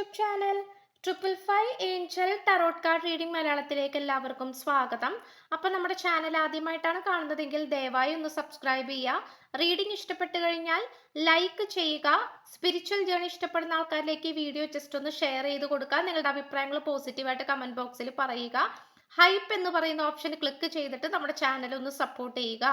YouTube channel triple five angel tarot card reading മലയാളത്തിലേക്ക് എല്ലാവർക്കും സ്വാഗതം. അപ്പം നമ്മുടെ ചാനൽ ആദ്യമായിട്ടാണ് കാണുന്നതെങ്കിൽ ദയവായി ഒന്ന് സബ്സ്ക്രൈബ് ചെയ്യുക. റീഡിംഗ് ഇഷ്ടപ്പെട്ടു കഴിഞ്ഞാൽ ലൈക്ക് ചെയ്യുക. സ്പിരിച്വൽ ജേണി ഇഷ്ടപ്പെടുന്ന ആൾക്കാരിലേക്ക് ഈ വീഡിയോ ജസ്റ്റ് ഒന്ന് ഷെയർ ചെയ്ത് കൊടുക്കുക. നിങ്ങളുടെ അഭിപ്രായങ്ങൾ പോസിറ്റീവായിട്ട് കമന്റ് ബോക്സിൽ പറയുക. ഹൈപ്പ് എന്ന് പറയുന്ന ഓപ്ഷൻ ക്ലിക്ക് ചെയ്തിട്ട് നമ്മുടെ ചാനൽ ഒന്ന് സപ്പോർട്ട് ചെയ്യുക.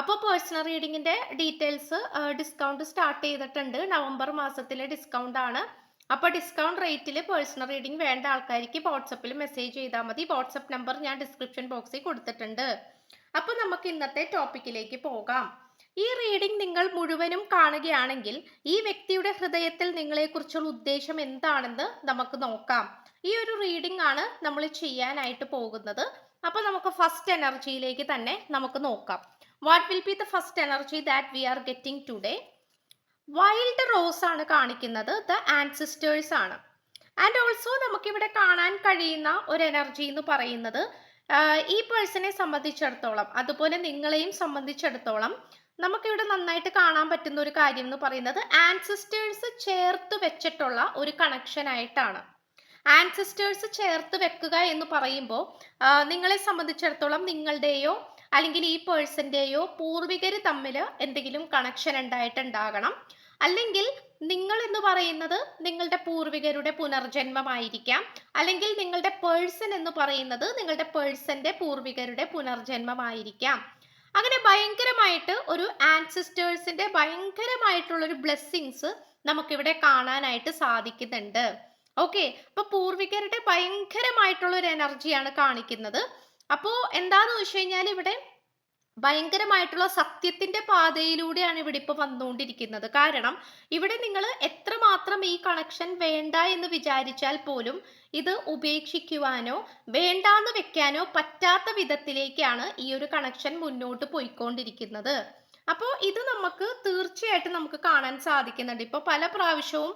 അപ്പോൾ പേഴ്സണൽ റീഡിങ്ങിന്റെ ഡീറ്റെയിൽസ് ഡിസ്കൗണ്ട് സ്റ്റാർട്ട് ചെയ്തിട്ടുണ്ട്. നവംബർ മാസത്തിലെ ഡിസ്കൗണ്ട് ആണ്. അപ്പോൾ ഡിസ്കൗണ്ട് റേറ്റിൽ പേഴ്സണൽ റീഡിംഗ് വേണ്ട ആൾക്കാർക്ക് വാട്സപ്പിൽ മെസ്സേജ് ചെയ്താൽ മതി. വാട്സപ്പ് നമ്പർ ഞാൻ ഡിസ്ക്രിപ്ഷൻ ബോക്സിൽ കൊടുത്തിട്ടുണ്ട്. അപ്പോൾ നമുക്ക് ഇന്നത്തെ ടോപ്പിക്കിലേക്ക് പോകാം. ഈ റീഡിംഗ് നിങ്ങൾ മുഴുവനും കാണുകയാണെങ്കിൽ ഈ വ്യക്തിയുടെ ഹൃദയത്തിൽ നിങ്ങളെക്കുറിച്ചുള്ള ഉദ്ദേശം എന്താണെന്ന് നമുക്ക് നോക്കാം. ഈ ഒരു റീഡിംഗ് ആണ് നമ്മൾ ചെയ്യാനായിട്ട് പോകുന്നത്. അപ്പോൾ നമുക്ക് ഫസ്റ്റ് എനർജിയിലേക്ക് തന്നെ നമുക്ക് നോക്കാം. What will be the first energy that we are getting today wild rose ആണ് കാണിക്കുന്നത്. ദ ആൻസിസ്റ്റേഴ്സ് ആണ്. ആൻഡ് ഓൾസോ നമുക്കിവിടെ കാണാൻ കഴിയുന്ന ഒരു എനർജി എന്ന് പറയുന്നത് ഈ പേഴ്സണെ സംബന്ധിച്ചിടത്തോളം അതുപോലെ നിങ്ങളെയും സംബന്ധിച്ചിടത്തോളം നമുക്കിവിടെ നന്നായിട്ട് കാണാൻ പറ്റുന്ന ഒരു കാര്യം എന്ന് പറയുന്നത് ആൻസിസ്റ്റേഴ്സ് ചേർത്ത് വെച്ചിട്ടുള്ള ഒരു കണക്ഷൻ ആയിട്ടാണ്. ആൻസിസ്റ്റേഴ്സ് ചേർത്ത് വെക്കുക എന്ന് പറയുമ്പോൾ നിങ്ങളെ സംബന്ധിച്ചിടത്തോളം നിങ്ങളുടെയോ അല്ലെങ്കിൽ ഈ പേഴ്സന്റെയോ പൂർവികർ തമ്മിൽ എന്തെങ്കിലും കണക്ഷൻ ഉണ്ടായിട്ടുണ്ടാകണം. അല്ലെങ്കിൽ നിങ്ങൾ എന്ന് പറയുന്നത് നിങ്ങളുടെ പൂർവികരുടെ പുനർജന്മമായിരിക്കാം. അല്ലെങ്കിൽ നിങ്ങളുടെ പേഴ്സൺ എന്ന് പറയുന്നത് നിങ്ങളുടെ പേഴ്സന്റെ പൂർവികരുടെ പുനർജന്മമായിരിക്കാം. അങ്ങനെ ഭയങ്കരമായിട്ട് ഒരു ആൻസിസ്റ്റേഴ്സിന്റെ ഭയങ്കരമായിട്ടുള്ള ഒരു ബ്ലെസ്സിങ്സ് നമുക്കിവിടെ കാണാനായിട്ട് സാധിക്കുന്നുണ്ട്. ഓക്കെ അപ്പൊ പൂർവികരുടെ ഭയങ്കരമായിട്ടുള്ള ഒരു എനർജിയാണ് കാണിക്കുന്നത്. അപ്പോ എന്താന്ന് വെച്ച് കഴിഞ്ഞാൽ ഇവിടെ ഭയങ്കരമായിട്ടുള്ള സത്യത്തിന്റെ പാതയിലൂടെയാണ് ഇവിടെ ഇപ്പൊ വന്നുകൊണ്ടിരിക്കുന്നത്. കാരണം ഇവിടെ നിങ്ങൾ എത്രമാത്രം ഈ കണക്ഷൻ വേണ്ട എന്ന് വിചാരിച്ചാൽ പോലും ഇത് ഉപേക്ഷിക്കുവാനോ വേണ്ടാന്ന് വെക്കാനോ പറ്റാത്ത വിധത്തിലേക്കാണ് ഈ ഒരു കണക്ഷൻ മുന്നോട്ട് പോയിക്കൊണ്ടിരിക്കുന്നത്. അപ്പോൾ ഇത് നമുക്ക് തീർച്ചയായിട്ടും നമുക്ക് കാണാൻ സാധിക്കുന്നുണ്ട്. ഇപ്പോൾ പല പ്രാവശ്യവും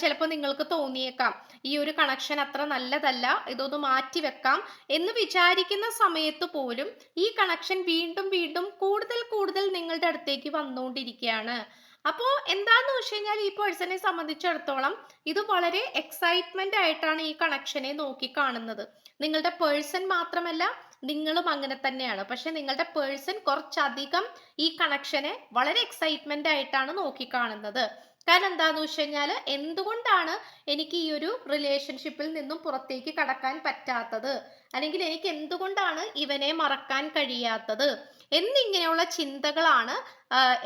ചിലപ്പോൾ നിങ്ങൾക്ക് തോന്നിയേക്കാം ഈ ഒരു കണക്ഷൻ അത്ര നല്ലതല്ല ഇതൊന്ന് മാറ്റി വെക്കാം എന്ന് വിചാരിക്കുന്ന സമയത്ത് പോലും ഈ കണക്ഷൻ വീണ്ടും വീണ്ടും കൂടുതൽ കൂടുതൽ നിങ്ങളുടെ അടുത്തേക്ക് വന്നുകൊണ്ടിരിക്കുകയാണ് അപ്പോൾ എന്താന്ന് വെച്ച് കഴിഞ്ഞാൽ ഈ പേഴ്സണെ സംബന്ധിച്ചിടത്തോളം ഇത് വളരെ എക്സൈറ്റ്മെന്റ് ആയിട്ടാണ് ഈ കണക്ഷനെ നോക്കി കാണുന്നത്. നിങ്ങളുടെ പേഴ്സൺ മാത്രമല്ല നിങ്ങളും അങ്ങനെ തന്നെയാണ്. പക്ഷെ നിങ്ങളുടെ പേഴ്സൺ കുറച്ചധികം ഈ കണക്ഷനെ വളരെ എക്സൈറ്റ്മെന്റ് ആയിട്ടാണ് നോക്കി കാണുന്നത് കാരണം എന്താന്ന് വെച്ച് കഴിഞ്ഞാൽ എന്തുകൊണ്ടാണ് എനിക്ക് ഈ ഒരു റിലേഷൻഷിപ്പിൽ നിന്നും പുറത്തേക്ക് കടക്കാൻ പറ്റാത്തത്? അല്ലെങ്കിൽ എനിക്ക് എന്തുകൊണ്ടാണ് ഇവനെ മറക്കാൻ കഴിയാത്തത്? എന്നിങ്ങനെയുള്ള ചിന്തകളാണ്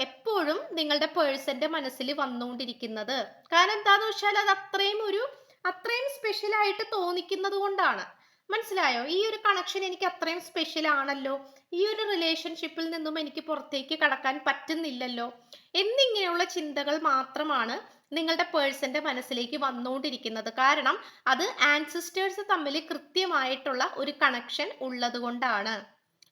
എപ്പോഴും നിങ്ങളുടെ പേഴ്സന്റെ മനസ്സിൽ വന്നുകൊണ്ടിരിക്കുന്നത്. കാരണം എന്താന്ന് വെച്ചാൽ അത് അത്രയും ഒരു അത്രയും സ്പെഷ്യൽ ആയിട്ട് തോന്നിക്കുന്നത് കൊണ്ടാണ്. മനസ്സിലായോ? ഈ ഒരു കണക്ഷൻ എനിക്ക് അത്രയും സ്പെഷ്യൽ ആണല്ലോ. ഈ ഒരു റിലേഷൻഷിപ്പിൽ നിന്നും എനിക്ക് പുറത്തേക്ക് കടക്കാൻ പറ്റുന്നില്ലല്ലോ. എന്നിങ്ങനെയുള്ള ചിന്തകൾ മാത്രമാണ് നിങ്ങളുടെ പേഴ്സന്റെ മനസ്സിലേക്ക് വന്നുകൊണ്ടിരിക്കുന്നത്. കാരണം അത് ആൻസിസ്റ്റേഴ്സ് തമ്മിൽ കൃത്യമായിട്ടുള്ള ഒരു കണക്ഷൻ ഉള്ളത് കൊണ്ടാണ്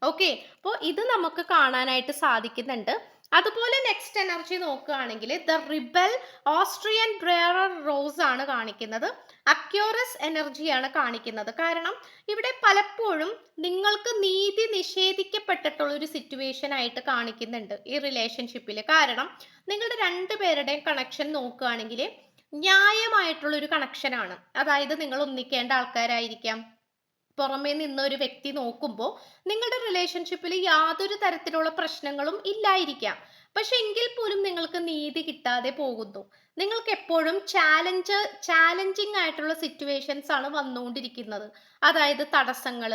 ഓക്കെ അപ്പോൾ ഇത് നമുക്ക് കാണാനായിട്ട് സാധിക്കുന്നുണ്ട്. അതുപോലെ നെക്സ്റ്റ് എനർജി നോക്കുകയാണെങ്കിൽ the rebel Austrian briar rose ആണ് കാണിക്കുന്നത്. അക്യോറസ് എനർജിയാണ് കാണിക്കുന്നത്. കാരണം ഇവിടെ പലപ്പോഴും നിങ്ങൾക്ക് നീതി നിഷേധിക്കപ്പെട്ടിട്ടുള്ള ഒരു സിറ്റുവേഷൻ ആയിട്ട് കാണിക്കുന്നുണ്ട് ഈ റിലേഷൻഷിപ്പിൽ കാരണം നിങ്ങളുടെ രണ്ടുപേരുടെയും കണക്ഷൻ നോക്കുകയാണെങ്കിൽ ന്യായമായിട്ടുള്ള ഒരു കണക്ഷനാണ് അതായത് നിങ്ങൾ ഒന്നിക്കേണ്ട ആൾക്കാരായിരിക്കാം. പുറമേ നിന്ന് ഒരു വ്യക്തി നോക്കുമ്പോൾ നിങ്ങളുടെ റിലേഷൻഷിപ്പിൽ യാതൊരു തരത്തിലുള്ള പ്രശ്നങ്ങളും ഇല്ലായിരിക്കാം. പക്ഷെ എങ്കിൽ പോലും നിങ്ങൾക്ക് നീതി കിട്ടാതെ പോകുന്നു. നിങ്ങൾക്ക് എപ്പോഴും ചാലഞ്ച് ചാലഞ്ചിങ് ആയിട്ടുള്ള സിറ്റുവേഷൻസ് ആണ് വന്നുകൊണ്ടിരിക്കുന്നത്. അതായത് തടസ്സങ്ങൾ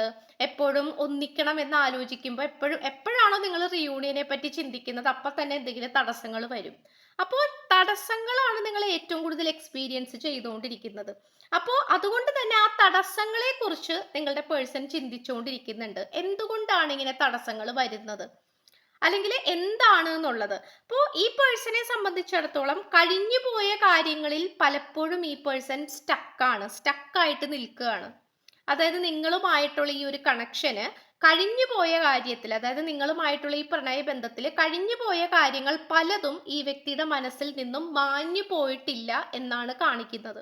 എപ്പോഴും ഒന്നിക്കണം എന്ന് ആലോചിക്കുമ്പോൾ എപ്പോഴും എപ്പോഴാണോ നിങ്ങൾ റിയൂണിയനെ പറ്റി ചിന്തിക്കുന്നത് അപ്പം തന്നെ എന്തെങ്കിലും തടസ്സങ്ങൾ വരും. അപ്പോൾ തടസ്സങ്ങളാണ് നിങ്ങൾ ഏറ്റവും കൂടുതൽ എക്സ്പീരിയൻസ് ചെയ്തുകൊണ്ടിരിക്കുന്നത്. അപ്പോൾ അതുകൊണ്ട് തന്നെ ആ തടസ്സങ്ങളെ കുറിച്ച് നിങ്ങളുടെ പേഴ്സൺ ചിന്തിച്ചുകൊണ്ടിരിക്കുന്നുണ്ട്. എന്തുകൊണ്ടാണ് ഇങ്ങനെ തടസ്സങ്ങൾ വരുന്നത്? അല്ലെങ്കിൽ എന്താണ് എന്നുള്ളത്? അപ്പോൾ ഈ പേഴ്സണെ സംബന്ധിച്ചിടത്തോളം കഴിഞ്ഞു പോയ കാര്യങ്ങളിൽ പലപ്പോഴും ഈ പേഴ്സൺ സ്റ്റക്കാണ് സ്റ്റക്കായിട്ട് നിൽക്കുകയാണ്. അതായത് നിങ്ങളുമായിട്ടുള്ള ഈ ഒരു കണക്ഷന് കഴിഞ്ഞു പോയ കാര്യത്തിൽ അതായത് നിങ്ങളുമായിട്ടുള്ള ഈ പ്രണയബന്ധത്തിൽ കഴിഞ്ഞു പോയ കാര്യങ്ങൾ പലതും ഈ വ്യക്തിയുടെ മനസ്സിൽ നിന്നും മാഞ്ഞു പോയിട്ടില്ല എന്നാണ് കാണിക്കുന്നത്.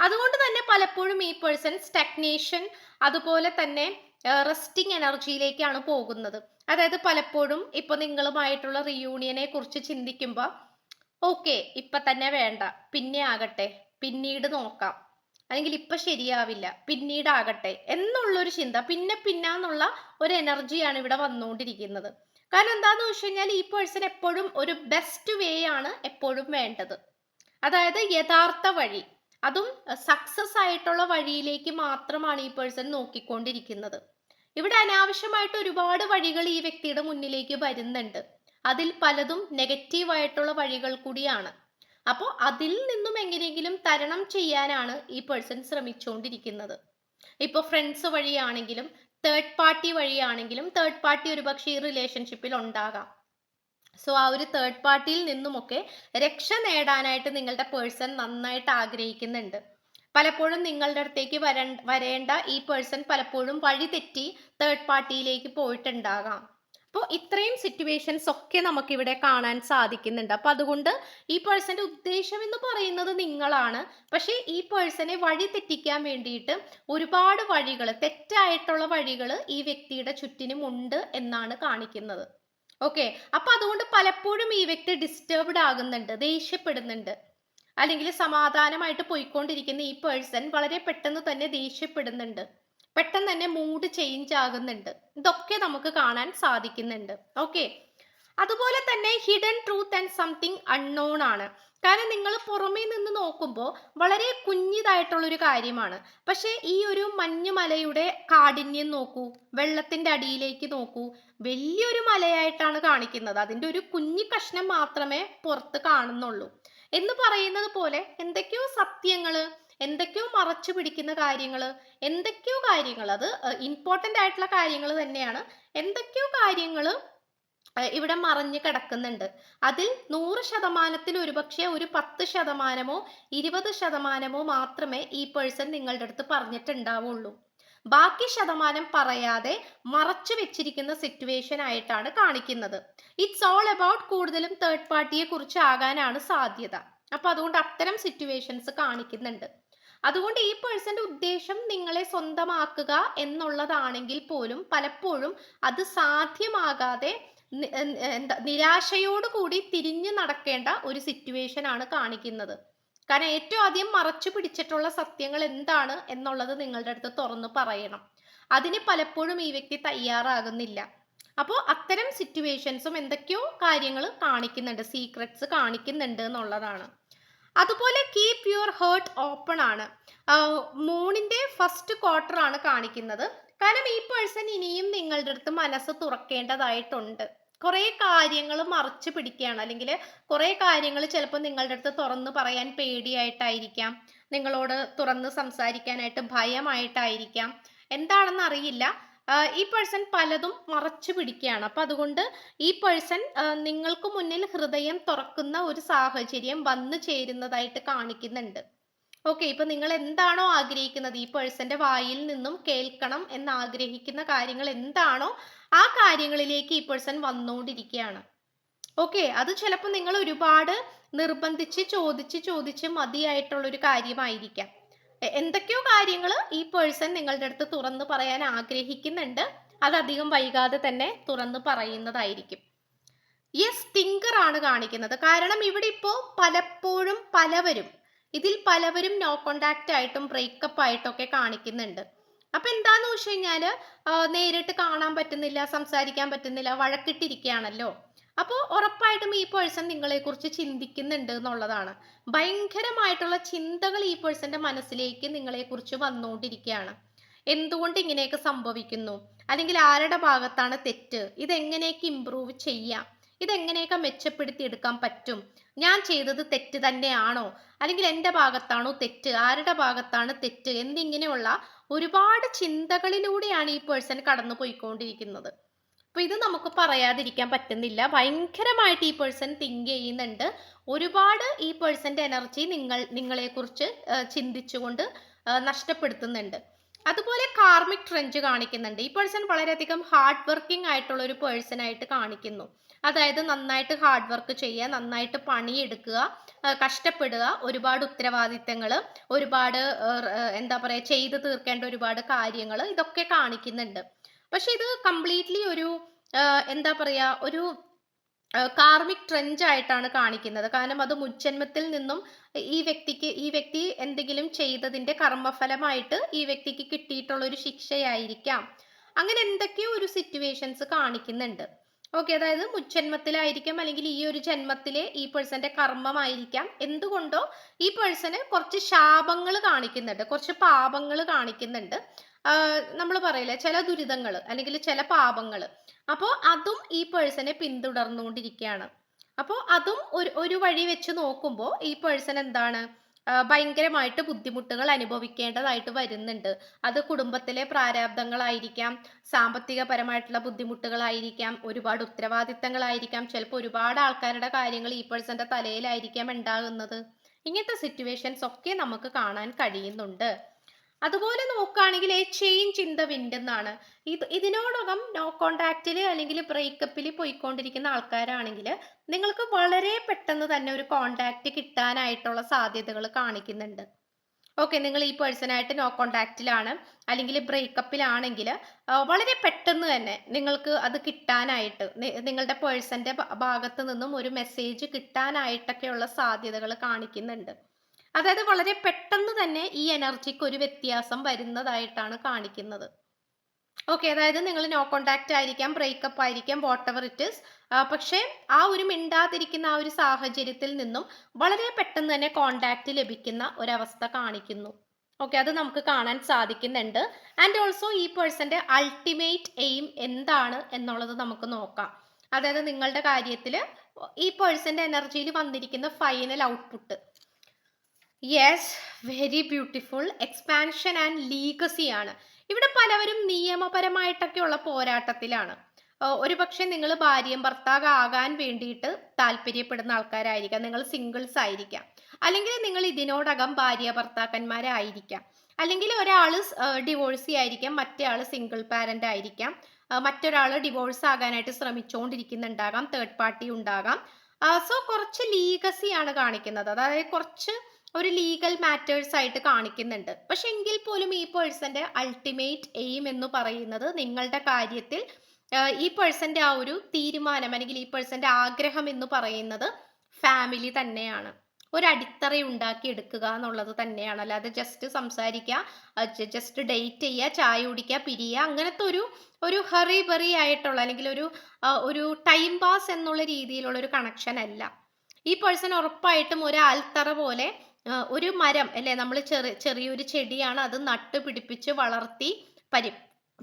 അതുകൊണ്ട് തന്നെ പലപ്പോഴും ഈ പേഴ്സൺ സ്റ്റഗ്നേഷൻ അതുപോലെ തന്നെ റെസ്റ്റിംഗ് എനർജിയിലേക്കാണ് പോകുന്നത്. അതായത് പലപ്പോഴും ഇപ്പൊ നിങ്ങളുമായിട്ടുള്ള റിയൂണിയനെ കുറിച്ച് ചിന്തിക്കുമ്പോൾ ഓക്കെ ഇപ്പൊ തന്നെ വേണ്ട. പിന്നെ ആകട്ടെ. പിന്നീട് നോക്കാം. അല്ലെങ്കിൽ ഇപ്പൊ ശരിയാവില്ല. പിന്നീടാകട്ടെ എന്നുള്ളൊരു ചിന്ത പിന്നെ പിന്നാന്നുള്ള ഒരു എനർജിയാണ് ഇവിടെ വന്നുകൊണ്ടിരിക്കുന്നത്. കാരണം എന്താന്ന് വെച്ച് കഴിഞ്ഞാൽ ഈ പേഴ്സൺ എപ്പോഴും ഒരു ബെസ്റ്റ് വേ ആണ് എപ്പോഴും വേണ്ടത്. അതായത് യഥാർത്ഥ വഴി. അതും സക്സസ് ആയിട്ടുള്ള വഴിയിലേക്ക് മാത്രമാണ് ഈ പേഴ്സൺ നോക്കിക്കൊണ്ടിരിക്കുന്നത്. ഇവിടെ അനാവശ്യമായിട്ട് ഒരുപാട് വഴികൾ ഈ വ്യക്തിയുടെ മുന്നിലേക്ക് വരുന്നുണ്ട്. അതിൽ പലതും നെഗറ്റീവ് ആയിട്ടുള്ള വഴികൾ കൂടിയാണ്. അപ്പോൾ അതിൽ നിന്നും എങ്ങനെയെങ്കിലും തരണം ചെയ്യാനാണ് ഈ പേഴ്സൺ ശ്രമിച്ചുകൊണ്ടിരിക്കുന്നത്. ഇപ്പോൾ ഫ്രണ്ട്സ് വഴിയാണെങ്കിലും തേർഡ് പാർട്ടി വഴിയാണെങ്കിലും തേർഡ് പാർട്ടി ഒരുപക്ഷെ ഈ റിലേഷൻഷിപ്പിൽ ഉണ്ടാകാം. സോ ആ ഒരു തേർഡ് പാർട്ടിയിൽ നിന്നുമൊക്കെ രക്ഷ നേടാനായിട്ട് നിങ്ങളുടെ പേഴ്സൺ നന്നായിട്ട് ആഗ്രഹിക്കുന്നുണ്ട്. പലപ്പോഴും നിങ്ങളുടെ അടുത്തേക്ക് വര വരേണ്ട ഈ പേഴ്സൺ പലപ്പോഴും വഴിതെറ്റി തേർഡ് പാർട്ടിയിലേക്ക് പോയിട്ടുണ്ടാകാം. അപ്പോൾ ഇത്രയും സിറ്റുവേഷൻസ് ഒക്കെ നമുക്കിവിടെ കാണാൻ സാധിക്കുന്നുണ്ട്. അപ്പോൾ അതുകൊണ്ട് ഈ പേഴ്സന്റെ ഉദ്ദേശം എന്ന് പറയുന്നത് നിങ്ങളാണ്. പക്ഷേ ഈ പേഴ്സണെ വഴി തെറ്റിക്കാൻ വേണ്ടിയിട്ട് ഒരുപാട് വഴികൾ തെറ്റായിട്ടുള്ള വഴികൾ ഈ വ്യക്തിയുടെ ചുറ്റിനും ഉണ്ട് എന്നാണ് കാണിക്കുന്നത്. ഓക്കെ അപ്പൊ അതുകൊണ്ട് പലപ്പോഴും ഈ വ്യക്തി ഡിസ്റ്റർബ്ഡ് ആകുന്നുണ്ട് ദേഷ്യപ്പെടുന്നുണ്ട്. അല്ലെങ്കിൽ സമാധാനമായിട്ട് പോയിക്കൊണ്ടിരിക്കുന്ന ഈ പേഴ്സൺ വളരെ പെട്ടെന്ന് തന്നെ ദേഷ്യപ്പെടുന്നുണ്ട്. പെട്ടെന്ന് തന്നെ മൂഡ് ചേഞ്ച് ആകുന്നുണ്ട്. ഇതൊക്കെ നമുക്ക് കാണാൻ സാധിക്കുന്നുണ്ട്. ഓക്കെ അതുപോലെ തന്നെ hidden truth and something unknown ആണ്. കാരണം നിങ്ങൾ പുറമേ നിന്ന് നോക്കുമ്പോൾ വളരെ കുഞ്ഞിതായിട്ടുള്ള ഒരു കാര്യമാണ്. പക്ഷേ ഈ ഒരു മഞ്ഞുമലയുടെ കാഠിന്യം നോക്കൂ വെള്ളത്തിന്റെ അടിയിലേക്ക് നോക്കൂ വലിയൊരു മലയായിട്ടാണ് കാണിക്കുന്നത്. അതിന്റെ ഒരു കുഞ്ഞു കഷ്ണം മാത്രമേ പുറത്ത് കാണുന്നുള്ളൂ. എന്ന് പറയുന്നത് പോലെ എന്തൊക്കെയോ സത്യങ്ങൾ എന്തൊക്കെയോ മറച്ചു പിടിക്കുന്ന കാര്യങ്ങൾ എന്തൊക്കെയോ കാര്യങ്ങൾ അത് ഇമ്പോർട്ടന്റ് ആയിട്ടുള്ള കാര്യങ്ങൾ തന്നെയാണ്. എന്തൊക്കെയോ കാര്യങ്ങൾ ഇവിടെ മറഞ്ഞു കിടക്കുന്നുണ്ട്. അതിൽ നൂറ് ശതമാനത്തിൽ ഒരുപക്ഷെ ഒരു പത്ത് ശതമാനമോ ഇരുപത് ശതമാനമോ മാത്രമേ ഈ പേഴ്സൺ നിങ്ങളുടെ അടുത്ത് പറഞ്ഞിട്ടുണ്ടാവുള്ളൂ. ബാക്കി ശതമാനം പറയാതെ മറച്ചു വെച്ചിരിക്കുന്ന സിറ്റുവേഷൻ ആയിട്ടാണ് കാണിക്കുന്നത്. ഇറ്റ്സ് ഓൾ അബൌട്ട് കൂടുതലും തേർഡ് പാർട്ടിയെ കുറിച്ച് ആകാനാണ് സാധ്യത. അപ്പൊ അതുകൊണ്ട് അത്തരം സിറ്റുവേഷൻസ് കാണിക്കുന്നുണ്ട്. അതുകൊണ്ട് ഈ പേഴ്സന്റെ ഉദ്ദേശം നിങ്ങളെ സ്വന്തമാക്കുക എന്നുള്ളതാണെങ്കിൽ പോലും പലപ്പോഴും അത് സാധ്യമാകാതെ എന്താ നിരാശയോടുകൂടി തിരിഞ്ഞു നടക്കേണ്ട ഒരു സിറ്റുവേഷൻ ആണ് കാണിക്കുന്നത്. കാരണം ഏറ്റവും ആദ്യം മറച്ചു പിടിച്ചിട്ടുള്ള സത്യങ്ങൾ എന്താണ് എന്നുള്ളത് നിങ്ങളുടെ അടുത്ത് തുറന്നു പറയണം. അതിന് പലപ്പോഴും ഈ വ്യക്തി തയ്യാറാകുന്നില്ല. അപ്പോൾ അത്തരം സിറ്റുവേഷൻസും എന്തൊക്കെയോ കാര്യങ്ങൾ കാണിക്കുന്നുണ്ട് സീക്രട്സ് കാണിക്കുന്നുണ്ട് എന്നുള്ളതാണ്. അതുപോലെ കീപ് യുവർ ഹേർട്ട് ഓപ്പൺ ആണ്. മൂണിന്റെ ഫസ്റ്റ് ക്വാർട്ടർ ആണ് കാണിക്കുന്നത്. കാരണം ഈ പേഴ്സൺ ഇനിയും നിങ്ങളുടെ അടുത്ത് മനസ്സ് തുറക്കേണ്ടതായിട്ടുണ്ട്. കുറേ കാര്യങ്ങൾ മറച്ചു പിടിക്കുകയാണ് അല്ലെങ്കിൽ കുറേ കാര്യങ്ങൾ ചിലപ്പോൾ നിങ്ങളുടെ അടുത്ത് തുറന്ന് പറയാൻ പേടിയായിട്ടായിരിക്കാം. നിങ്ങളോട് തുറന്ന് സംസാരിക്കാനായിട്ട് ഭയമായിട്ടായിരിക്കാം. എന്താണെന്ന് അറിയില്ല. ഈ പേഴ്സൺ പലതും മറച്ചു പിടിക്കുകയാണ്. അപ്പം അതുകൊണ്ട് ഈ പേഴ്സൺ നിങ്ങൾക്ക് മുന്നിൽ ഹൃദയം തുറക്കുന്ന ഒരു സാഹചര്യം വന്നു ചേരുന്നതായിട്ട് കാണിക്കുന്നുണ്ട്. ഓക്കെ ഇപ്പൊ നിങ്ങൾ എന്താണോ ആഗ്രഹിക്കുന്നത്? ഈ പേഴ്സന്റെ വായിൽ നിന്നും കേൾക്കണം എന്ന് ആഗ്രഹിക്കുന്ന കാര്യങ്ങൾ എന്താണോ ആ കാര്യങ്ങളിലേക്ക് ഈ പേഴ്സൺ വന്നുകൊണ്ടിരിക്കുകയാണ് ഓക്കെ അത് ചിലപ്പോൾ നിങ്ങൾ ഒരുപാട് നിർബന്ധിച്ച് ചോദിച്ച് ചോദിച്ച് മതിയായിട്ടുള്ള ഒരു കാര്യമായിരിക്കാം എന്തൊക്കെയോ കാര്യങ്ങൾ ഈ പേഴ്സൺ നിങ്ങളുടെ അടുത്ത് തുറന്നു പറയാൻ ആഗ്രഹിക്കുന്നുണ്ട്. അത് അധികം വൈകാതെ തന്നെ തുറന്നു പറയുന്നതായിരിക്കും. യെസ് തിങ്കർ ആണ് കാണിക്കുന്നത്. കാരണം ഇവിടെ ഇപ്പോൾ പലപ്പോഴും പലവരും ഇതിൽ പലവരും നോ കോണ്ടാക്റ്റ് ആയിട്ടും ബ്രേക്കപ്പ് ആയിട്ടൊക്കെ കാണിക്കുന്നുണ്ട്. അപ്പൊ എന്താന്ന് വെച്ച് കഴിഞ്ഞാൽ നേരിട്ട് കാണാൻ പറ്റുന്നില്ല സംസാരിക്കാൻ പറ്റുന്നില്ല വഴക്കിട്ടിരിക്കുകയാണല്ലോ. അപ്പോൾ ഉറപ്പായിട്ടും ഈ പേഴ്സൺ നിങ്ങളെക്കുറിച്ച് ചിന്തിക്കുന്നുണ്ട് എന്നുള്ളതാണ്. ഭയങ്കരമായിട്ടുള്ള ചിന്തകൾ ഈ പേഴ്സന്റെ മനസ്സിലേക്ക് നിങ്ങളെക്കുറിച്ച് വന്നുകൊണ്ടിരിക്കുകയാണ്. എന്തുകൊണ്ട് ഇങ്ങനെയൊക്കെ സംഭവിക്കുന്നു? അല്ലെങ്കിൽ ആരുടെ ഭാഗത്താണ് തെറ്റ്? ഇതെങ്ങനെയൊക്കെ ഇമ്പ്രൂവ് ചെയ്യാം? ഇതെങ്ങനെയൊക്കെ മെച്ചപ്പെടുത്തി എടുക്കാൻ പറ്റും? ഞാൻ ചെയ്തത് തെറ്റ് തന്നെയാണോ? അല്ലെങ്കിൽ എന്റെ ഭാഗത്താണോ തെറ്റ്? ആരുടെ ഭാഗത്താണ് തെറ്റ്? എന്നിങ്ങനെയുള്ള ഒരുപാട് ചിന്തകളിലൂടെയാണ് ഈ പേഴ്സൺ കടന്നു പോയിക്കൊണ്ടിരിക്കുന്നത് അപ്പൊ ഇത് നമുക്ക് പറയാതിരിക്കാൻ പറ്റുന്നില്ല. ഭയങ്കരമായിട്ട് ഈ പേഴ്സൺ തിങ്ക് ചെയ്യുന്നുണ്ട്. ഒരുപാട് ഈ പേഴ്സന്റെ എനർജി നിങ്ങൾ നിങ്ങളെക്കുറിച്ച് ചിന്തിച്ചുകൊണ്ട് നഷ്ടപ്പെടുത്തുന്നുണ്ട്. അതുപോലെ കാർമിക് ട്രെഞ്ച് കാണിക്കുന്നുണ്ട്. ഈ പേഴ്സൺ വളരെയധികം ഹാർഡ് വർക്കിംഗ് ആയിട്ടുള്ള ഒരു പേഴ്സൺ ആയിട്ട് കാണിക്കുന്നു. അതായത് നന്നായിട്ട് ഹാർഡ് വർക്ക് ചെയ്യുക നന്നായിട്ട് പണിയെടുക്കുക കഷ്ടപ്പെടുക ഒരുപാട് ഉത്തരവാദിത്തങ്ങൾ ഒരുപാട് എന്താ പറയുക ചെയ്ത് തീർക്കേണ്ട ഒരുപാട് കാര്യങ്ങൾ ഇതൊക്കെ കാണിക്കുന്നുണ്ട്. പക്ഷെ ഇത് കംപ്ലീറ്റ്ലി ഒരു എന്താ പറയുക ഒരു കാർമിക് ട്രെഞ്ച് ആയിട്ടാണ് കാണിക്കുന്നത്. കാരണം അത് മുജ്ജന്മത്തിൽ നിന്നും ഈ വ്യക്തിക്ക് ഈ വ്യക്തി എന്തെങ്കിലും ചെയ്തതിന്റെ കർമ്മഫലമായിട്ട് ഈ വ്യക്തിക്ക് കിട്ടിയിട്ടുള്ള ഒരു ശിക്ഷയായിരിക്കാം. അങ്ങനെ എന്തൊക്കെയോ ഒരു സിറ്റുവേഷൻസ് കാണിക്കുന്നുണ്ട്. ഓക്കെ അതായത് മുജ്ജന്മത്തിലായിരിക്കാം അല്ലെങ്കിൽ ഈ ഒരു ജന്മത്തിലെ ഈ പേഴ്സന്റെ കർമ്മമായിരിക്കാം. എന്തുകൊണ്ടോ ഈ പേഴ്സന് കുറച്ച് ശാപങ്ങൾ കാണിക്കുന്നുണ്ട്. കുറച്ച് പാപങ്ങൾ കാണിക്കുന്നുണ്ട്. നമ്മൾ പറയില്ലേ ചില ദുരിതങ്ങൾ അല്ലെങ്കിൽ ചില പാപങ്ങൾ അപ്പോൾ അതും ഈ പേഴ്സനെ പിന്തുടർന്നുകൊണ്ടിരിക്കുകയാണ്. അപ്പോൾ അതും ഒരു ഒരു വഴി വെച്ച് നോക്കുമ്പോൾ ഈ പേഴ്സൺ എന്താണ്? ഭയങ്കരമായിട്ട് ബുദ്ധിമുട്ടുകൾ അനുഭവിക്കേണ്ടതായിട്ട് വരുന്നുണ്ട്. അത് കുടുംബത്തിലെ പ്രാരാബ്ദങ്ങളായിരിക്കാം സാമ്പത്തികപരമായിട്ടുള്ള ബുദ്ധിമുട്ടുകളായിരിക്കാം ഒരുപാട് ഉത്തരവാദിത്തങ്ങളായിരിക്കാം ചിലപ്പോൾ ഒരുപാട് ആൾക്കാരുടെ കാര്യങ്ങൾ ഈ പേഴ്സന്റെ തലയിലായിരിക്കാം ഉണ്ടാകുന്നത്. ഇങ്ങനത്തെ സിറ്റുവേഷൻസ് ഒക്കെ നമുക്ക് കാണാൻ കഴിയുന്നുണ്ട്. അതുപോലെ നോക്കുകയാണെങ്കിൽ ചേഞ്ച് ഇൻ ദ വിൻഡ് എന്നാണ് ഇത് ഇതിനോടകം നോ കോണ്ടാക്റ്റിൽ അല്ലെങ്കിൽ ബ്രേക്കപ്പിൽ പോയിക്കൊണ്ടിരിക്കുന്ന ആൾക്കാരാണെങ്കിൽ നിങ്ങൾക്ക് വളരെ പെട്ടെന്ന് തന്നെ ഒരു കോണ്ടാക്റ്റ് കിട്ടാനായിട്ടുള്ള സാധ്യതകൾ കാണിക്കുന്നുണ്ട്. ഓക്കെ നിങ്ങൾ ഈ പേഴ്സണായിട്ട് നോ കോണ്ടാക്റ്റിലാണ് അല്ലെങ്കിൽ ബ്രേക്കപ്പിലാണെങ്കിൽ വളരെ പെട്ടെന്ന് തന്നെ നിങ്ങൾക്ക് അത് കിട്ടാനായിട്ട് നിങ്ങളുടെ പേഴ്സന്റെ ഭാഗത്ത് നിന്നും ഒരു മെസ്സേജ് കിട്ടാനായിട്ടൊക്കെയുള്ള സാധ്യതകൾ കാണിക്കുന്നുണ്ട്. അതായത് വളരെ പെട്ടെന്ന് തന്നെ ഈ എനർജിക്ക് ഒരു വ്യത്യാസം വരുന്നതായിട്ടാണ് കാണിക്കുന്നത്. ഓക്കെ അതായത് നിങ്ങൾ നോ കോണ്ടാക്റ്റ് ആയിരിക്കാം ബ്രേക്കപ്പ് ആയിരിക്കാം വാട്ട് എവർ ഇറ്റ് ഇസ് പക്ഷേ ആ ഒരു മിണ്ടാതിരിക്കുന്ന ആ ഒരു സാഹചര്യത്തിൽ നിന്നും വളരെ പെട്ടെന്ന് തന്നെ കോണ്ടാക്റ്റ് ലഭിക്കുന്ന ഒരവസ്ഥ കാണിക്കുന്നു. ഓക്കെ അത് നമുക്ക് കാണാൻ സാധിക്കുന്നുണ്ട്. ആൻഡ് ഓൾസോ ഈ പേഴ്സന്റെ അൾട്ടിമേറ്റ് എയിം എന്താണ് എന്നുള്ളത് നമുക്ക് നോക്കാം. അതായത് നിങ്ങളുടെ കാര്യത്തിൽ ഈ പേഴ്സന്റെ എനർജിയിൽ വന്നിരിക്കുന്ന final output yes very beautiful expansion and legacy ആണ്. ഇവിടെ പലവരും നിയമപരമായിട്ടൊക്കെയുള്ള പോരാട്ടത്തിലാണ്. ഒരു പക്ഷേ നിങ്ങൾ ഭാര്യയും ഭർത്താവ് ആകാൻ വേണ്ടിയിട്ട് താല്പര്യപ്പെടുന്ന ആൾക്കാരായിരിക്കാം. നിങ്ങൾ സിംഗിൾസ് ആയിരിക്കാം. അല്ലെങ്കിൽ നിങ്ങൾ ഇതിനോടകം ഭാര്യ ഭർത്താക്കന്മാരായിരിക്കാം അല്ലെങ്കിൽ ഒരാൾ ഡിവോഴ്സി ആയിരിക്കാം. മറ്റേ ആൾ സിംഗിൾ പാരന്റ് ആയിരിക്കാം മറ്റൊരാൾ ഡിവോഴ്സ് ആകാനായിട്ട് ശ്രമിച്ചുകൊണ്ടിരിക്കുന്നുണ്ടാകാം തേർഡ് പാർട്ടി ഉണ്ടാകാം. സോ കുറച്ച് ലീഗസി ആണ് കാണിക്കുന്നത്. അതായത് കുറച്ച് ഒരു ലീഗൽ മാറ്റേഴ്സ് ആയിട്ട് കാണിക്കുന്നുണ്ട്. പക്ഷെ എങ്കിൽ പോലും ഈ പേഴ്സന്റെ അൾട്ടിമേറ്റ് എയിം എന്ന് പറയുന്നത് നിങ്ങളുടെ കാര്യത്തിൽ ഈ പേഴ്സന്റെ ആ ഒരു തീരുമാനം അല്ലെങ്കിൽ ഈ പേഴ്സന്റെ ആഗ്രഹം എന്ന് പറയുന്നത് ഫാമിലി തന്നെയാണ്. ഒരു അടിത്തറ ഉണ്ടാക്കി എടുക്കുക എന്നുള്ളത് തന്നെയാണ്. അല്ലാതെ ജസ്റ്റ് സംസാരിക്കുക ജസ്റ്റ് ഡേറ്റ് ചെയ്യുക ചായ കുടിക്കുക പിരിയുക അങ്ങനത്തെ ഒരു ഒരു ഹറി ബറി ആയിട്ടുള്ള അല്ലെങ്കിൽ ഒരു ഒരു ടൈം പാസ് എന്നുള്ള രീതിയിലുള്ള ഒരു കണക്ഷൻ അല്ല. ഈ പേഴ്സൺ ഉറപ്പായിട്ടും ഒരു ആൽത്തറ പോലെ ഒരു മരം അല്ലേ? നമ്മൾ ചെറിയ ചെറിയൊരു ചെടിയാണ് അത് നട്ട് പിടിപ്പിച്ച് വളർത്തി പരി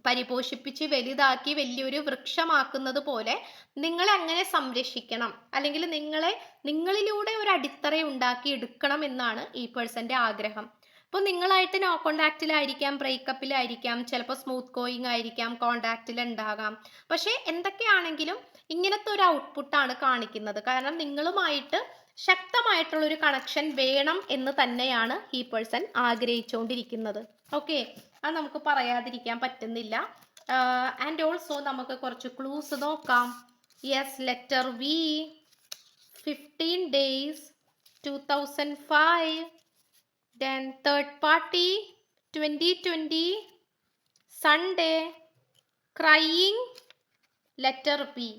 പരിപോഷിപ്പിച്ച് വലുതാക്കി വലിയൊരു വൃക്ഷമാക്കുന്നത് പോലെ നിങ്ങളെ അങ്ങനെ സംരക്ഷിക്കണം. അല്ലെങ്കിൽ നിങ്ങളെ നിങ്ങളിലൂടെ ഒരു അടിത്തറ ഉണ്ടാക്കി എടുക്കണം എന്നാണ് ഈ പേഴ്സന്റെ ആഗ്രഹം. അപ്പോൾ നിങ്ങളായിട്ട് നോ കോണ്ടാക്റ്റിലായിരിക്കാം ബ്രേക്കപ്പിലായിരിക്കാം ചിലപ്പോൾ സ്മൂത്ത് ഗോയിങ് ആയിരിക്കാം കോണ്ടാക്റ്റിൽ ഉണ്ടാകാം പക്ഷേ എന്തൊക്കെയാണെങ്കിലും ഇങ്ങനത്തെ ഒരു ഔട്ട്പുട്ടാണ് കാണിക്കുന്നത്. കാരണം നിങ്ങളുമായിട്ട് ശക്തമായിട്ടുള്ള ഒരു കണക്ഷൻ വേണം എന്ന് തന്നെയാണ് ഈ പേഴ്സൺ ആഗ്രഹിച്ചുകൊണ്ടിരിക്കുന്നത് ഓക്കെ അത് നമുക്ക് പറയാതിരിക്കാൻ പറ്റുന്നില്ല. ആൻഡ് ഓൾസോ നമുക്ക് കുറച്ച് ക്ലൂസ് നോക്കാം. Yes letter V fifteen days two thousand five then third party twenty twenty Sunday crying letter P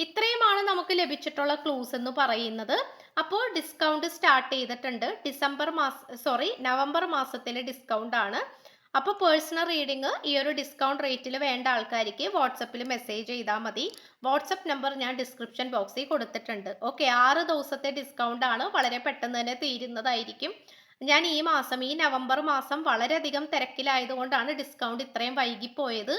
ഇത്രയുമാണ് നമുക്ക് ലഭിച്ചിട്ടുള്ള ക്ലൂസ് എന്ന് പറയുന്നത്. അപ്പോൾ ഡിസ്കൗണ്ട് സ്റ്റാർട്ട് ചെയ്തിട്ടുണ്ട്. ഡിസംബർ മാസ സോറി നവംബർ മാസത്തിലെ ഡിസ്കൗണ്ട് ആണ്. അപ്പോൾ പേഴ്സണൽ റീഡിങ് ഈ ഒരു ഡിസ്കൗണ്ട് റേറ്റിൽ വേണ്ട ആൾക്കാർക്ക് വാട്സപ്പിൽ മെസ്സേജ് ചെയ്താൽ മതി. വാട്സപ്പ് നമ്പർ ഞാൻ ഡിസ്ക്രിപ്ഷൻ ബോക്സിൽ കൊടുത്തിട്ടുണ്ട്. ഓക്കെ ആറ് ദിവസത്തെ ഡിസ്കൗണ്ട് ആണ്. വളരെ പെട്ടെന്ന് തന്നെ തീരുന്നതായിരിക്കും. ഞാൻ ഈ മാസം ഈ നവംബർ മാസം വളരെയധികം തിരക്കിലായതുകൊണ്ടാണ് ഡിസ്കൗണ്ട് ഇത്രയും വൈകിപ്പോയത്.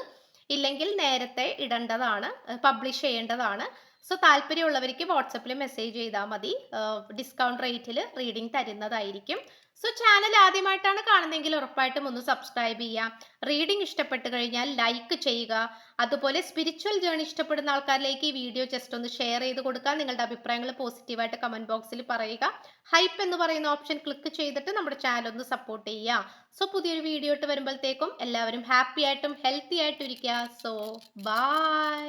ഇല്ലെങ്കിൽ നേരത്തെ ഇടേണ്ടതാണ് പബ്ലിഷ് ചെയ്യേണ്ടതാണ്. സോ താല്പര്യമുള്ളവർക്ക് വാട്സപ്പിൽ മെസ്സേജ് ചെയ്താൽ മതി. ഡിസ്കൗണ്ട് റേറ്റിൽ റീഡിംഗ് തരുന്നതായിരിക്കും. സോ ചാനൽ ആദ്യമായിട്ടാണ് കാണുന്നതെങ്കിൽ ഉറപ്പായിട്ടും ഒന്ന് സബ്സ്ക്രൈബ് ചെയ്യാം. റീഡിംഗ് ഇഷ്ടപ്പെട്ട് കഴിഞ്ഞാൽ ലൈക്ക് ചെയ്യുക. അതുപോലെ സ്പിരിച്വൽ ജേണി ഇഷ്ടപ്പെടുന്ന ആൾക്കാരിലേക്ക് ഈ വീഡിയോ ജസ്റ്റ് ഒന്ന് ഷെയർ ചെയ്ത് കൊടുക്കുക. നിങ്ങളുടെ അഭിപ്രായങ്ങൾ പോസിറ്റീവായിട്ട് കമന്റ് ബോക്സിൽ പറയുക. ഹൈപ്പ് എന്ന് പറയുന്ന ഓപ്ഷൻ ക്ലിക്ക് ചെയ്തിട്ട് നമ്മുടെ ചാനൽ ഒന്ന് സപ്പോർട്ട് ചെയ്യുക സോ പുതിയൊരു വീഡിയോ ഇട്ട് വരുമ്പോഴത്തേക്കും എല്ലാവരും ഹാപ്പി ആയിട്ടും ഹെൽത്തി ആയിട്ടും ഇരിക്കുക സോ ബൈ